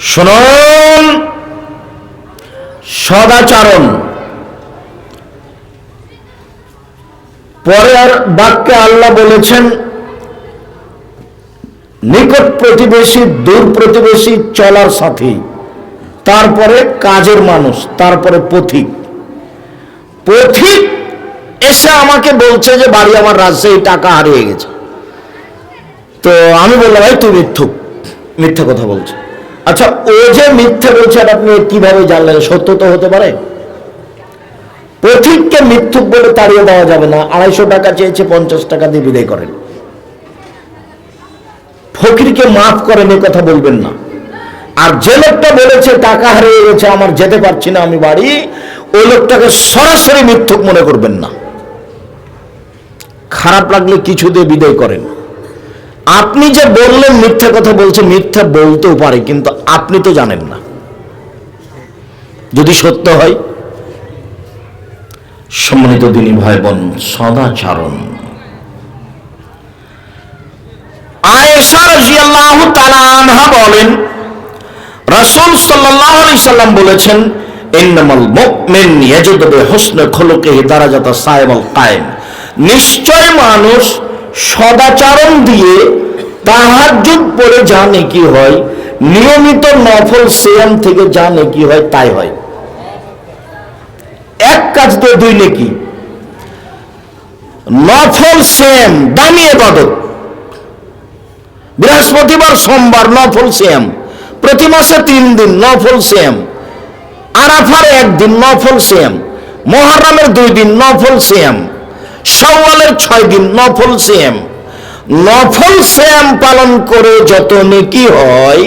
শুনুন। সদাচরণ। পরের বাক্যে আল্লাহ বলেছেন, নিকট প্রতিবেশী, দূর প্রতিবেশী চলার সাথী, তারপরে কাজের মানুষ, তারপরে পথিক। পথিক এসে আমাকে বলছে যে, বাড়ি আমার রাজশাহী, টাকা হারিয়ে গেছে। তো আমি বললাম ভাই তুই মিথ্যুক, মিথ্যা কথা বলছে। আচ্ছা ও যে মিথ্যা বলছে এটা আপনি কীভাবে জানলেন? সত্য তো হতে পারে। পথিককে মিথ্যুক বলে তাড়িয়ে দেওয়া যাবে না। আড়াইশো টাকা চেয়েছে, পঞ্চাশ টাকা দিয়ে বিদায় করেন। ফকিরকে মাফ করেন, এ কথা বলবেন না। আর যে লোকটা বলেছে, টাকা হারিয়ে গেছে, আমার যেতে পারছি না, আমি বাড়ি, ওই লোকটাকে সরাসরি মিথ্যুক মনে করবেন না। খারাপ লাগলে কিছু দিয়ে বিদায় করেন। আপনি যে বললেন মিথ্যা কথা বলছে, মিথ্যা বলতেও পারে, কিন্তু আপনি তো জানেন না। যদি সত্য হয়, সম্মানিত দিনী ভাই বোন সদাচারণ বলেন, রাসূল সাল্লাম বলেছেন কায়েম। নিশ্চয় মানুষ সদাচরণ দিয়ে তাহাজ্জুদ পড়ে যা নেকি হয়, নিয়মিত নফল সিয়াম থেকে যা নেকি হয়, তাই হয়। এক কাজ তো দুই নেকি। নফল সেম দামি এবাদত। বৃহস্পতিবার সোমবার নফল সেম প্রতি মাসে তিন দিন নফল সেম আরাফার একদিন নফল সেম মহরমের দুই দিন নফল সেম সওয়ালের ছয় দিন, নফল সেম নফল সেম পালন করে যত নেকি হয়,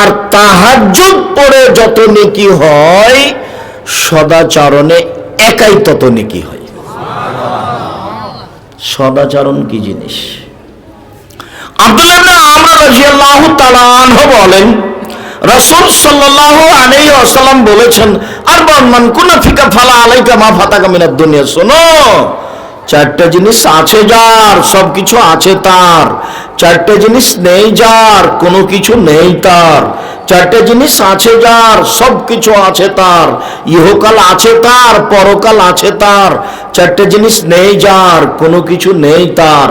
আর তাহাজ্জুদ পড়ে যত নেকি হয়, সদাচরণে একাই তত নেকি হয়। সদাচরণ কি জিনিস? আব্দুল্লাহ আমর রাদিয়াল্লাহু তাআলা বলেন, রাসূল সাল্লাল্লাহু আলাইহি ওয়াসাল্লাম বলেছেন আর মান কুনা ফিকা ফালা আলাইকা মা ফাতাকা মিনাদ দুনিয়া। শোনো চারটা জিনিস আছে যার সব কিছু আছে তার। চারটা জিনিস নেই যার, কোনো কিছু নেই তার। চারটা জিনিস আছে যার সব কিছু আছে তার। ইহকাল আছে তার, পরকাল আছে তার। চারটা জিনিস নেই যার, কোনো কিছু নেই তার।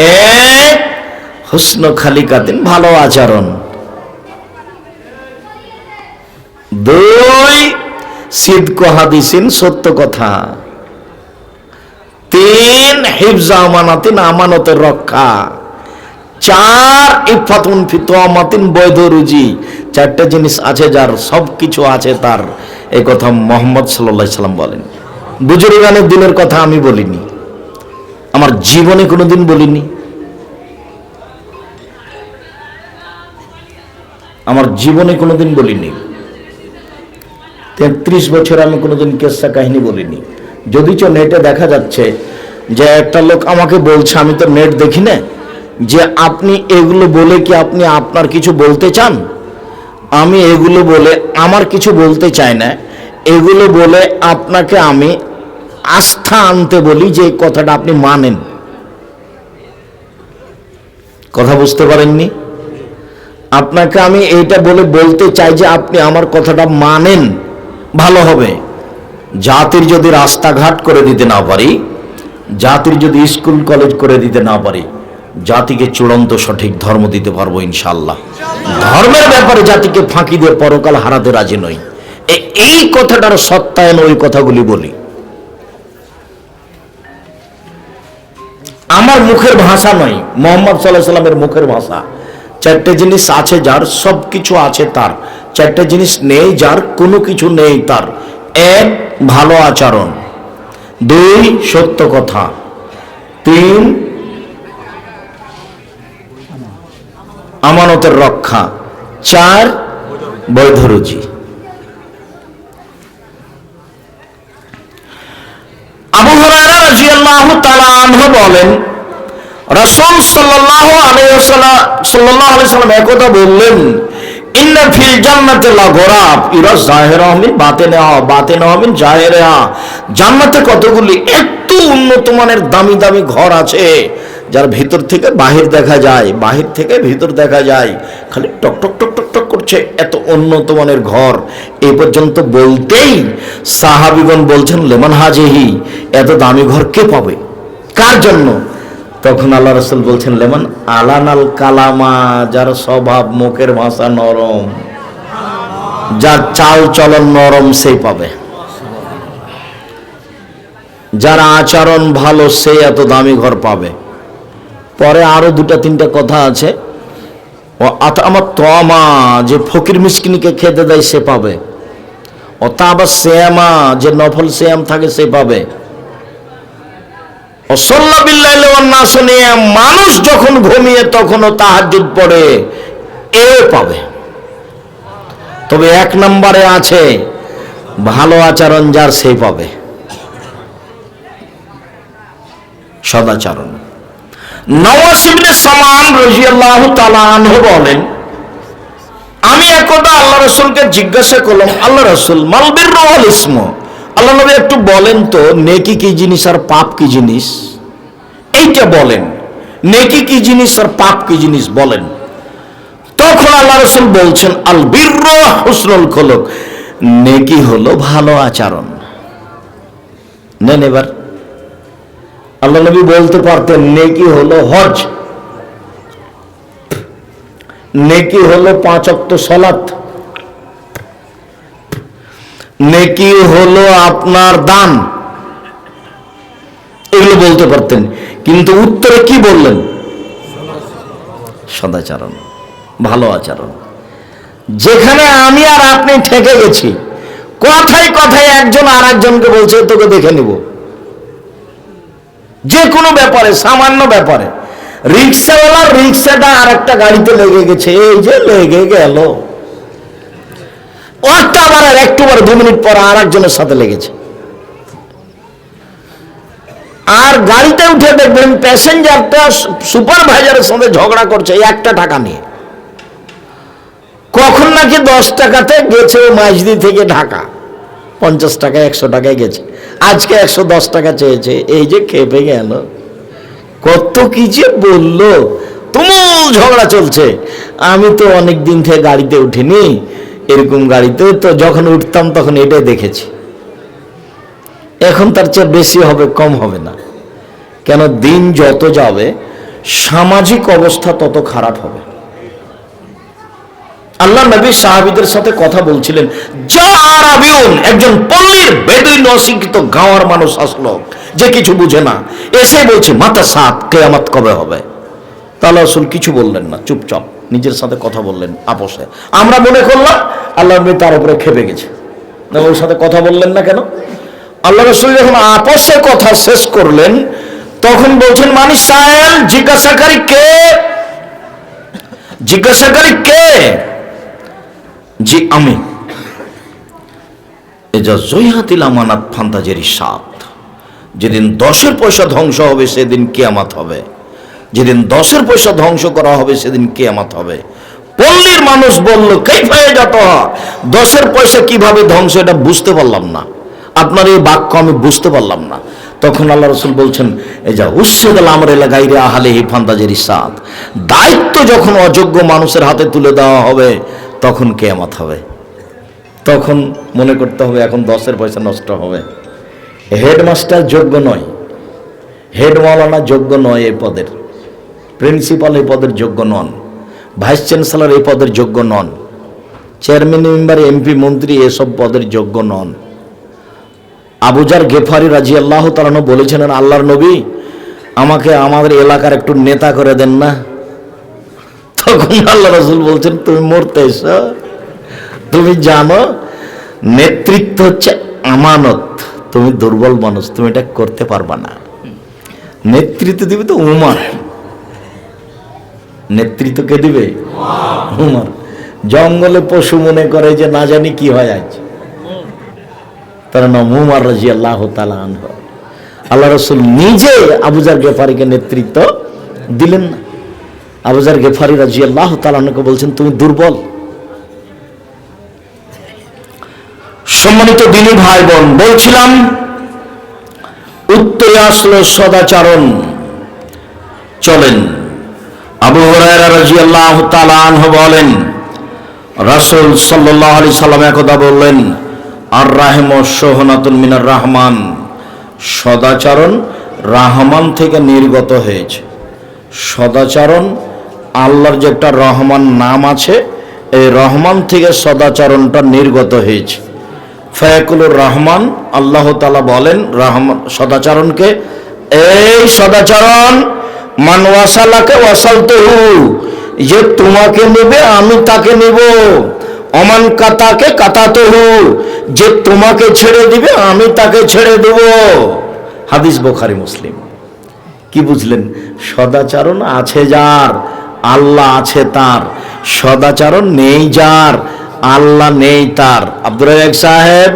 এক, হুসন খালিকাতিন ভালো আচরণ। দুই, সিদ্ক হাদিসিন সত্য কথা। তিন হিফজা আমানাতিন আমানতের রক্ষা। চার ইফাতুন ফিতোয়ামাতিন বৈধ রুজি। চারটে জিনিস আছে যার সব কিছু আছে তার। এই কথা মোহাম্মদ সাল্লাহ সাল্লাম বলেন। বুজুর্গানের দিনের কথা আমি বলিনি। আমার জীবনে কোনোদিন বলিনি। আমার জীবনে কোনোদিন বলিনি। তেত্রিশ বছর আমি কোনোদিন কেসা কাহিনী বলিনি। যদিচ নেটে দেখা যাচ্ছে যে একটা লোক আমাকে বলছে, আমি তো নেট দেখি না যে আপনি এগুলো বলে কি আপনি আপনার কিছু বলতে চান? আমি এগুলো বলে আমার কিছু বলতে চাই না। এগুলো বলে আপনাকে আমি আস্থা আনতে বলি যে কথাটা আপনি মানেন। কথা বুঝতে পারেননি? আপনাকে আমি এইটা বলে বলতে চাই যে আপনি আমার কথাটা মানেন। ভালো হবে। জাতির যদি রাস্তাঘাট করে দিতে না পারি, জাতির যদি স্কুল, কলেজ করে দিতে না পারি, জাতিকে চূড়ান্ত সঠিক ধর্ম দিতে পারব ইনশাল্লাহ ধর্মের ব্যাপারে জাতিকে ফাঁকি দিয়ে পরকাল হারাতে রাজি নই। এই কথাটার সত্যায়ন ওই কথাগুলি বলি। আমার মুখের ভাষা নয়, মোহাম্মদ সাল্লাহ সাল্লামের মুখের ভাষা। চারটে জিনিস আছে যার সব কিছু আছে তার। চারটে জিনিস নেই যার, কোনো কিছু নেই তার। এক ভালো আচরণ। দুই, সত্য কথা। তিন, আমানতের রক্ষা। চার, বৈধ রুচি আবু হুরায়রা রাদিয়াল্লাহু তাআলা আনহু বলেন, রাসূল সাল্লাল্লাহু আলাইহি ওয়াসাল্লাম, সাল্লাল্লাহু আলাইহি সাল্লাম একদা বললেন জাহিরা জান্নাতে কতগুলি উন্নত মানের দামি দামি ঘর আছে, যার থেকে বাহির দেখা যায়, বাহির থেকে ভিতর দেখা যায়। খালি টক টক টক টক টক করছে এত উন্নত মানের ঘর। এ পর্যন্ত বলতেই সাহাবিগণ বলছেন, লেমন হাজেহি, এত দামি ঘর কে পাবে? কার জন্য? তখন আল্লাহ রসুল বলছেন, লেমন, আলানাল কালামা, যার স্বভাব মুখের ভাষা নরম, যার চাল চলন নরম, সেই পাবে। যার আচরণ ভালো, সে এত দামি ঘর পাবে। পরে আরও দুটা, তিনটা কথা আছে। ও আমার তমা যে ফকির মিসকিনকে খেতে দেয়, সে পাবে। ও তা আবার শ্যামা যে নফল শ্যাম থাকে, সে পাবে। শুনে মানুষ যখন ঘুমিয়ে তখনও তাহাজ্জুদ পড়ে, এও পাবে। তবে এক নম্বরে আছে, ভালো আচরণ যার সেই পাবে। সদাচরণ। নওয়াজ ইবনে সামান রাদিয়াল্লাহু তাআলা আনহু বলেন, আমি একদা আল্লাহ রাসূলকে জিজ্ঞাসা করলাম, আল্লাহ রাসূল, মাল বিররু ওয়াল ইসম? আল্লাহ নবী একটু বলেন তো, নেকি কি জিনিস আর পাপ কি জিনিস? এইটা বলেন। নেকি কি জিনিস আর পাপ কি জিনিস বলেন। তখন আল্লাহ রসুল বলছেন, আল বীর্র হুসনুল খোলক। নেকি হলো ভালো আচরণ। নেন এবার। আল্লাহ নবী বলতে পারতেন, নেকি হলো হজ। নেকি হলো পাঁচ অক্ট সলাত। নেকি হলো আপনার দান। এগুলো বলতে পারতেন। কিন্তু উত্তরে কি বললেন? ভালো আচরণ। যেখানে আমি আর আপনি ঠেকে গেছি, কথায় কথায় একজন আর একজনকে বলছে, তোকে দেখে নিব। যে কোনো ব্যাপারে, সামান্য ব্যাপারে। রিক্সাওয়ালার রিক্সাটা আর একটা গাড়িতে লেগে গেছে। এই যে লেগে গেল। ওরটা আবার আর একটু বার দু মিনিট পর আর একজনের সাথে লেগেছে। আর গাড়িতে উঠে দেখবেন প্যাসেঞ্জারটা সুপারভাইজারের সাথে ঝগড়া করছে একটা টাকা নিয়ে। কখন নাকি দশ টাকাতে গেছে মাঝদি থেকে ঢাকা। পঞ্চাশ টাকা, একশো টাকায় গেছে। আজকে একশো দশ টাকা চেয়েছে, এই যে খেপে গেল। কত কি যে বলল। তুমুল ঝগড়া চলছে। আমি তো অনেক দিন থেকে গাড়িতে উঠিনি। এরকম গাড়িতে তো যখন উঠতাম তখন এটাই দেখেছি। এখন তার চেয়ে বেশি হবে, কম হবে না। কেন দিন যত যাবে, সামাজিক অবস্থা তত খারাপ হবে। আল্লাহ নবী সাহাবিদের সাথে কথা বলছিলেন, যা আরাবিউন, একজন পল্লীর বেদুইন অশিক্ষিত গাঁওয়ার মানুষ আসলো, যে কিছু বুঝে না। এসে বলছে, মাতা সাত, কেয়ামত কবে হবে? তাহলে রসুল কিছু বললেন না, চুপচাপ, নিজের সাথে কথা বললেন, আপোষে। আমরা মনে করলাম আল্লাহ নবী তার উপরে খেপে গেছে। ওর সাথে কথা বললেন না কেন? আল্লাহ রসুল যখন আপোষে কথা শেষ করলেন, তখন বলছেন, মানিস সাহেব জিজ্ঞাসাকারী কে? জিজ্ঞাসাকারী কে? জি, আমি। এজা জয়হাতিল আমানাত ফান্তাজের সাত। যেদিন দশের পয়সা ধ্বংস হবে, সেদিন কেয়ামাত হবে। যেদিন দশের পয়সা ধ্বংস করা হবে, সেদিন কেয়ামাত হবে। পল্লীর মানুষ বলল কে পায়ে যত দশের পয়সা কীভাবে ধ্বংস, এটা বুঝতে পারলাম না। আপনার এই বাক্য আমি বুঝতে পারলাম না। তখন আল্লাহ রসুল বলছেন, এই যা উচ্ছেদ আমার এলাকায় রে আহালে হি ফান্তাজের সাত দায়িত্ব যখন অযোগ্য মানুষের হাতে তুলে দেওয়া হবে, তখন কেয়ামাত হবে। তখন মনে করতে হবে, এখন দশের পয়সা নষ্ট হবে। হেডমাস্টার যোগ্য নয়। হেড মাওলানা যোগ্য নয় এই পদের। প্রিন্সিপাল এই পদের যোগ্য নন, ভাইস চ্যান্সেলর এই পদের যোগ্য নন, চেয়ারম্যান, মেম্বার, এমপি, মন্ত্রী এসব পদের যোগ্য নন। আবুজার গেফারি রাজি আল্লাহ তালানো বলেছিলেন আল্লাহর নবী আমাকে আমাদের এলাকার একটু নেতা করে দেন না। তখন আল্লাহ রসুল বলছেন, তুমি মরতে এসো। তুমি জানো, নেতৃত্ব হচ্ছে আমানত। তুমি দুর্বল মানুষ, তুমি এটা করতে পারবা না। নেতৃত্ব দিবে তো উমার। নেতৃত্ব কে দিবে? উমার। জঙ্গলে পশু মনে করে যে না জানি কি হয় আজ। তার নাম উমার রাজি আল্লাহ আল্লাহ রসুল নিজে আবুজার গেফারিকে নেতৃত্ব দিলেন না। আবুজার গেফারি রাজি আল্লাহ তালানকে বলছেন, তুমি দুর্বল। সম্মানিত দিনী ভাই বোন বলছিলাম, উত্তরে আসলো সদাচরণ। চলেন। আবু হরায়রা রাজি আল্লাহ তালানহ বলেন, রাসুল সাল্লাহ আলি সাল্লাম একদা বললেন আর রাহেম সোহনাতুল মিনার রহমান, সদাচরণ রাহমান থেকে নির্গত হয়েছে। সদাচরণ আল্লাহর যে একটা রহমান নাম আছে, এই রহমান থেকে সদাচরণটা নির্গত হয়েছে। ফয়াকুলুর রহমান, আল্লাহ তালা বলেন রহমান সদাচরণকে, এই সদাচরণ মান ওয়াসালাকে ওয়াসালতুহু, যে তোমাকে নেবে আমি তাকে নেব। অমান কাতাকে কাতাতহু, যে তোমাকে ছেড়ে দিবে আমি তাকে ছেড়ে দেব। হাদিস বোখারি, মুসলিম। কি বুঝলেন? সদাচরণ আছে যার, আল্লাহ আছে তার। সদাচরণ নেই যার, আল্লাহ নেই তার। আব্দুল সাহেব,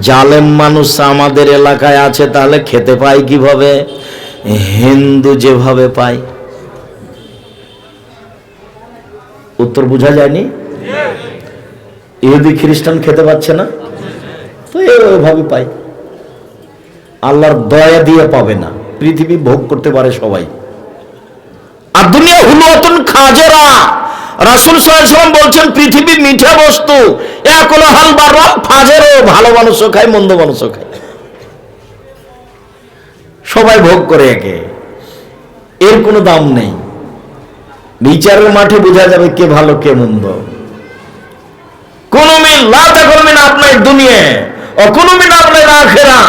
জালেম মানুষ আমাদের এলাকায় আছে, তাহলে খেতে পায় কীভাবে? হিন্দু যেভাবে পায়। উত্তর বোঝা যায়নি? ইহুদি, খ্রিস্টান খেতে পাচ্ছে না? তো এভাবে পায়। আল্লাহর দয়া দিয়ে পাবে না। পৃথিবী ভোগ করতে পারে সবাই। আর দুনিয়া হুলুয়াতুন খাজেরা। রাসুল সাল্লাম বলছেন, পৃথিবী মিঠা বস্তু। এক হলো হাল ফাজেরও। ভালো মানুষও খায়, মন্দ মানুষও খায়। সবাই ভোগ করে একে। এর কোনো দাম নেই। বিচারের মাঠে বোঝা যাবে কে ভালো, কে মন্দ। কোন মিল লাতা করবেন আপনার দুনিয়া ও কোন মিল আপনার আখেরা।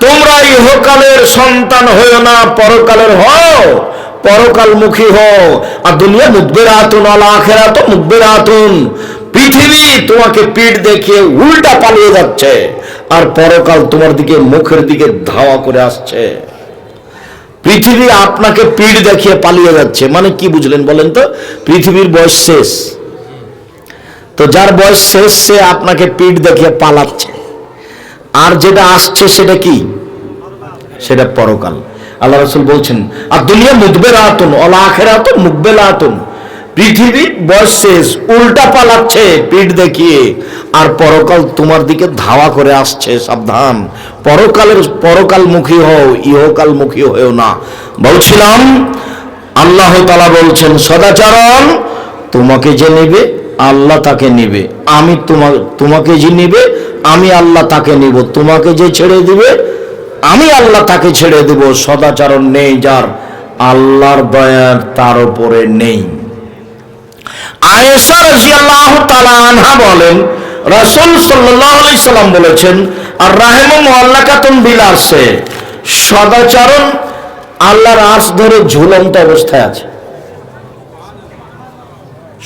তোমরা ইহকালের সন্তান হইও না, পরকালের হও, পরকালমুখী হও। আর দুনিয়া মুখবের আতুন, আল আখেরা তো মুখবের আতুন। পৃথিবী তোমাকে পিঠ দেখিয়ে উল্টা পালিয়ে যাচ্ছে, আর পরকাল তোমার দিকে মুখের দিকে ধাওয়া করে আসছে। পৃথিবী আপনাকে পিঠ দেখিয়ে পালিয়ে যাচ্ছে মানে কি বুঝলেন বলেন তো? পৃথিবীর বয়স শেষ। তো যার বয়স শেষ, সে আপনাকে পিঠ দেখিয়ে পালাচ্ছে। আর যেটা আসছে সেটা কি? সেটা পরকাল। আল্লাহ রসুল বলছেন আর দুনিয়া মুদবের আতুন অলা আখের আতুন মুকবেল আতুন পৃথিবী বয়স শেষ, উল্টা পালাচ্ছে, পিঠ দেখিয়ে। আর পরকাল তোমার দিকে ধাওয়া করে আসছে, সাবধান। পরকালের, পরকালমুখী হও, ইহকালমুখী হয়েও না। বলছিলাম, আল্লাহ তালা বলছেন, সদাচরণ, তোমাকে যে নেবে, আল্লাহ তাকে নেবে। আমি তোমা, তোমাকে যে নেবে, আমি আল্লাহ তাকে নিব। তোমাকে যে ছেড়ে দিবে, আমি আল্লাহ তাকে ছেড়ে দেব। সদাচরণ নেই যার, আল্লাহর দয়ার তার উপরে নেই। সদাচরণ আল্লাহর ধরে ঝুলন্ত অবস্থায় আছে।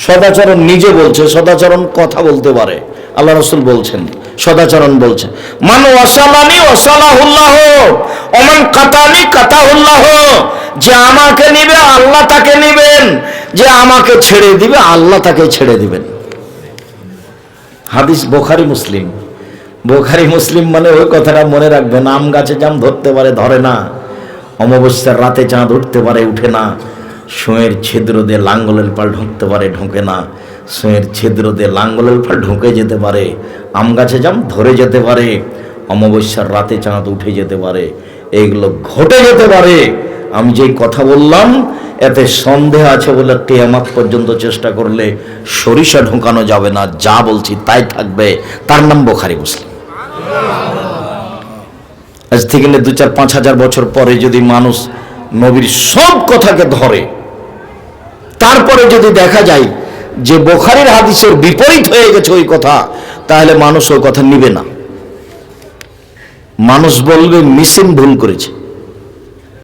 সদাচরণ নিজে বলছে, সদাচরণ কথা বলতে পারে। আল্লাহ রসুল বলছেন, সদাচরণ বলছে, মান ওয়াসালানি ওয়াসালাহুল্লাহ অমান কাতানি কাতাহুল্লাহ, যে আমাকে নিবে, আল্লাহ তাকে নিবেন। যে আমাকে ছেড়ে দিবে, আল্লাহ তাকে ছেড়ে দিবেন। হাদিস বোখারি মুসলিম। বোখারি মুসলিম মানে ওই কথাটা মনে রাখবেন, আম গাছে জাম ধরতে পারে, ধরে না। অমাবস্যার রাতে চাঁদ উঠতে পারে, উঠে না। সোঁয়ের ছিদ্র দিয়ে লাঙ্গলের পাল ঢুকতে পারে, ঢুকে না। সোঁয়ের ছিদ্র দিয়ে লাঙ্গলের পাল ঢুকে যেতে পারে, আম গাছে জাম ধরে যেতে পারে। অমাবস্যার রাতে চাঁদ উঠে যেতে পারে এইগুলো ঘটে যেতে পারে। আমি যেই কথা বললাম, এতে সন্দেহ আছে বলে টেয়ামাত পর্যন্ত চেষ্টা করলে সরিষা ঢুকানো যাবে না, যা বলছি তাই থাকবে। তার নাম বোখারি মুসলিম। আজ থেকে দু চার পাঁচ হাজার বছর পরে যদি মানুষ নবীর সব কথাকে ধরে, তারপরে যদি দেখা যায় যে বোখারির হাদিসের বিপরীত হয়ে গেছে ওই কথা, তাহলে মানুষ ওই কথা নিবে না। মানুষ বলবে মিসিন ভুল করেছে।